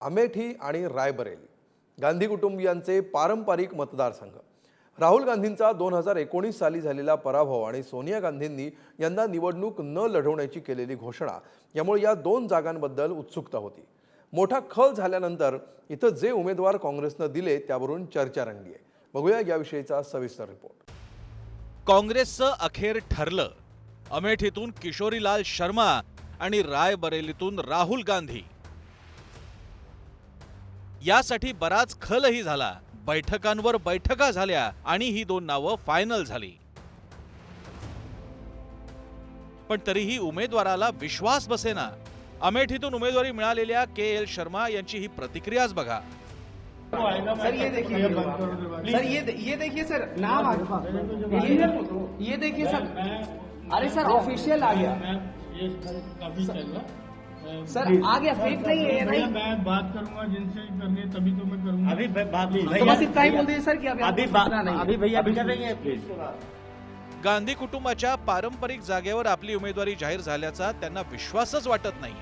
अमेठी आणि रायबरेली गांधी कुटुंबियांचे पारंपरिक मतदारसंघ राहुल गांधींचा दोन हजार एकोणीस साली झालेला पराभव आणि सोनिया गांधींनी यंदा निवडणूक न लढवण्याची केलेली घोषणा यामुळे या दोन जागांबद्दल उत्सुकता होती. मोठा खल झाल्यानंतर इथं जे उमेदवार काँग्रेसनं दिले त्यावरून चर्चा रंगली आहे. बघूया याविषयीचा सविस्तर रिपोर्ट. काँग्रेसचं अखेर ठरलं. अमेठीतून किशोरीलाल शर्मा आणि रायबरेलीतून राहुल गांधी. यासाठी बराच खलही झाला. बैठकांवर बैठका झाल्या आणि ही दोन नावं फायनल झाली. पण तरीही उमेदवाराला विश्वास बसेना. अमेठीतून उमेदवारी मिळालेल्या के एल शर्मा यांची ही प्रतिक्रियाच बघा. सर ये देखिए सर ये ये देखिए सर नाम आ गया। ये ये देखिए सर। अरे सर ऑफिशियल आ गया। ये काफी चल रहा सर आ गया फेक नहीं है नहीं। मैं बात करूंगा जिनसे करनी है तभी तो मैं करूंगा। अभी बात तो बस इतना ही बोल दीजिए सर कि अभी अभी बात नहीं है। अभी भैया अभी कर रही है प्लीज गांधी कुटुंबाच्या पारंपरिक जागेवर आपली उमेदवारी जाहीर झाल्याचा त्यांना विश्वासच वाटत नाही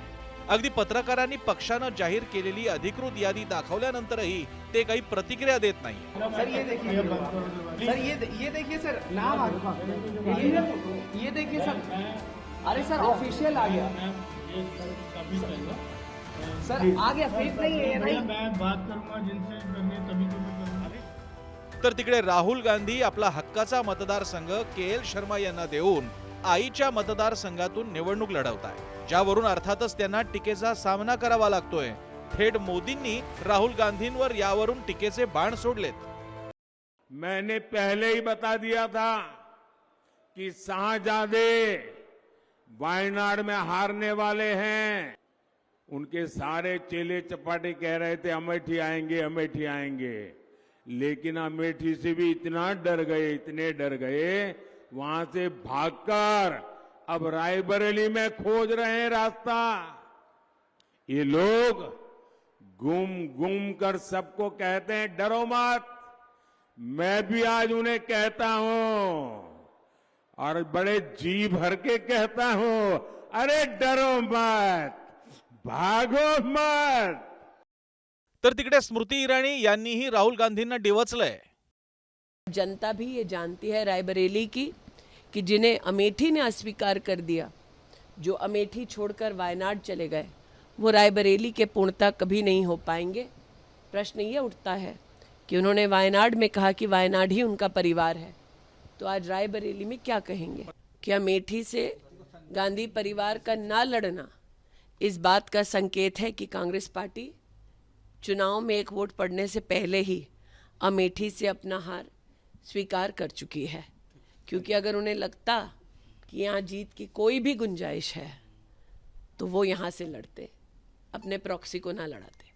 अगदी पत्रकारांनी पक्षानं जाहीर केलेली अधिकृत यादी दाखवल्यानंतरही ते काही प्रतिक्रिया देत नाही सर ये देखिए सर ये ये देखिए सर नाम ये ये देखिए सर। अरे सर ऑफिशियल आ गया। काफी चल रहा सर आ गया फेक नहीं है ये मैं नहीं मैं बात करूंगा जिनसे करनी तभी तो मैं करूंगा तर तिकडे राहुल गांधी आपला हक्काचा मतदारसंघ के एल शर्मा यांना देऊन आईच्या मतदारसंघातून निवडणूक लढवत आहे ज्यावरून अर्थातच त्यांना टीकेचा सामना करावा लागतोय. थेट मोदींनी राहुल गांधींवर यावरून टीकेचे बाण सोडलेत. मैंने पहले ही बता दिया था कि शाहजादे वायनाड में हारने वाले हैं। उनके सारे चेले चपाटे कह रहे थे, अमेठी आएँगे अमेठी आएँगे। लेकिन अमेठी से भी इतना डर गए, इतने डर गए, वहाँ से भागकर अब रायबरेली में खोज रहे हैं रास्ता। ये लोग गुम गुम कर सबको कहते हैं, डरो मत, मैं भी आज उन्हें कहता हूँ। और बड़े जी भर के कहता हूँ अरे डरो मत भागो मत. तर तिकडे स्मृती इराणी यांनीही राहुल गांधींना डिवचलंय. जनता भी ये जानती है रायबरेली की कि जिन्हें अमेठी ने अस्वीकार कर दिया जो अमेठी छोड़कर वायनाड चले गए वो रायबरेली के पूर्णता कभी नहीं हो पाएँगे। प्रश्न ये उठता है कि उन्होंने वायनाड में कहा कि वायनाड ही उनका परिवार है। तो आज रायबरेली में क्या कहेंगे? कि अमेठी से गांधी परिवार का ना लड़ना इस बात का संकेत है कि कांग्रेस पार्टी चुनाव में एक वोट पड़ने से पहले ही अमेठी से अपना हार स्वीकार कर चुकी है? क्योंकि अगर उन्हें लगता कि यहाँ जीत की कोई भी गुंजाइश है तो वो यहाँ से लड़ते, अपने प्रॉक्सी को ना लड़ाते।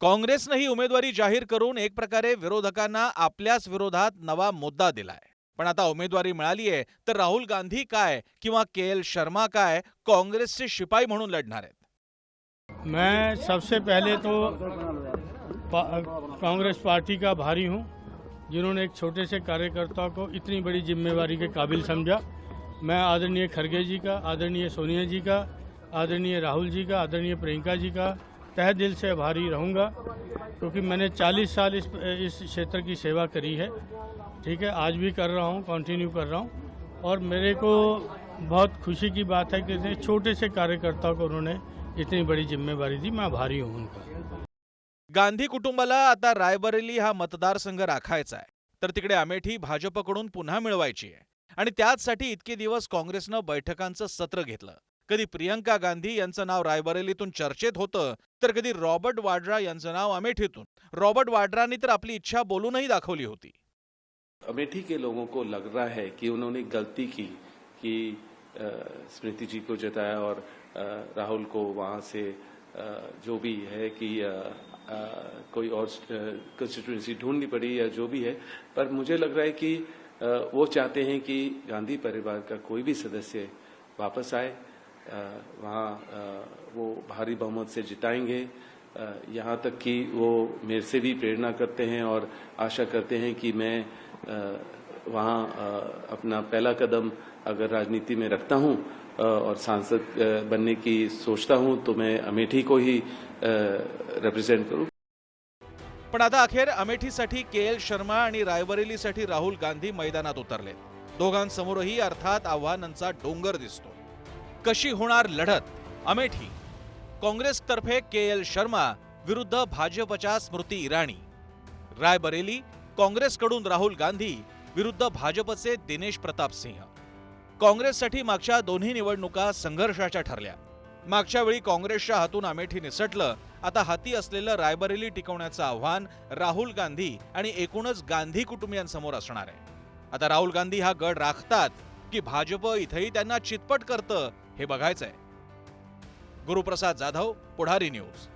काँग्रेसनं ही उमेदवारी जाहीर करून एक प्रकारे विरोधकांना आपल्याच विरोधात नवा मुद्दा दिलाय। पण आता उमेदवारी मिळाली आहे तर राहुल गांधी काय किंवा के एल शर्मा काय काँग्रेसचे शिपाई म्हणून लढणार आहेत? मैं सबसे पहले तो पा- कांग्रेस पार्टी का भारी हूँ, जिन्होंने एक छोटे से कार्यकर्ता को इतनी बड़ी जिम्मेवारी के काबिल समझा। मैं आदरणीय खड़गे जी का, आदरणीय सोनिया जी का, आदरणीय राहुल जी का, आदरणीय प्रियंका जी का तह दिल से आभारी रहूँगा क्योंकि मैंने 40 साल इस इस क्षेत्र की सेवा करी है। ठीक है आज भी कर रहा हूँ कंटिन्यू कर रहा हूँ। और मेरे को बहुत खुशी की बात है कि इतने छोटे से कार्यकर्ता को उन्होंने इतनी बड़ी जिम्मेवारी दी मैं आभारी हूँ उनका। गांधी कुटुंबाला आता रायबरेली हा मतदारसंघ राखायचा आहे. तर तिकडे अमेठी भाजपकडून पुन्हा मिळवायची आहे. आणि त्याचसाठी इतके दिवस काँग्रेसनं बैठकांचं सत्र घेतलं. कधी प्रियंका गांधी यांचं नाव रायबरेलीतून चर्चेत होतं, तर कधी रॉबर्ट वाड्रा यांचं नाव अमेठीतून. रॉबर्ट वाड्रांनी तर आपली इच्छा बोलूनही दाखवली होती. अमेठी के लोगों को लग रहा है कि उन्होंने गलती की, कि स्मृति जी को जताया और राहुल को वहाँ से जो भी है कि कोई और कंस्टिट्यूंसी ढूंढनी पड़ी या जो भी है, पर मुझे लग रहा है कि वो चाहते हैं कि गांधी परिवार का कोई भी सदस्य वापस आए वहाँ वो भारी बहुमत से जिताएँगे। यहाँ तक कि वो मेरे से भी प्रेरणा करते हैं और आशा करते हैं कि मैं वहाँ अपना पहला कदम अगर राजनीति में रखता हूँ और सांसद बनने की सोचता हूँ तो मैं अमेठी को ही रिप्रेजेंट करूँ। पण आता अखेर अमेठीसाठी के एल शर्मा आणि रायबरेलीसाठी राहुल गांधी मैदानात उतरले दोघांसमोरही अर्थात आव्हानांचा डोंगर दिसतो. कशी होणार लढत? अमेठी. काँग्रेसतर्फे के एल शर्मा विरुद्ध भाजपच्या स्मृती इराणी. रायबरेली काँग्रेसकडून राहुल गांधी विरुद्ध भाजपचे दिनेश प्रताप सिंह. काँग्रेससाठी मागच्या दोन्ही निवडणुका संघर्षाच्या ठरल्या. मागच्या वेळी काँग्रेसच्या हातून अमेठी निसटलं आता हाती असलेलं रायबरेली टिकवण्याचं आव्हान राहुल गांधी आणि एकूणच गांधी कुटुंबियांसमोर असणार आहे. आता राहुल गांधी हा गड राखतात की भाजप इथंही त्यांना चितपट करतं हे बघायचंय. गुरुप्रसाद जाधव पुढारी न्यूज.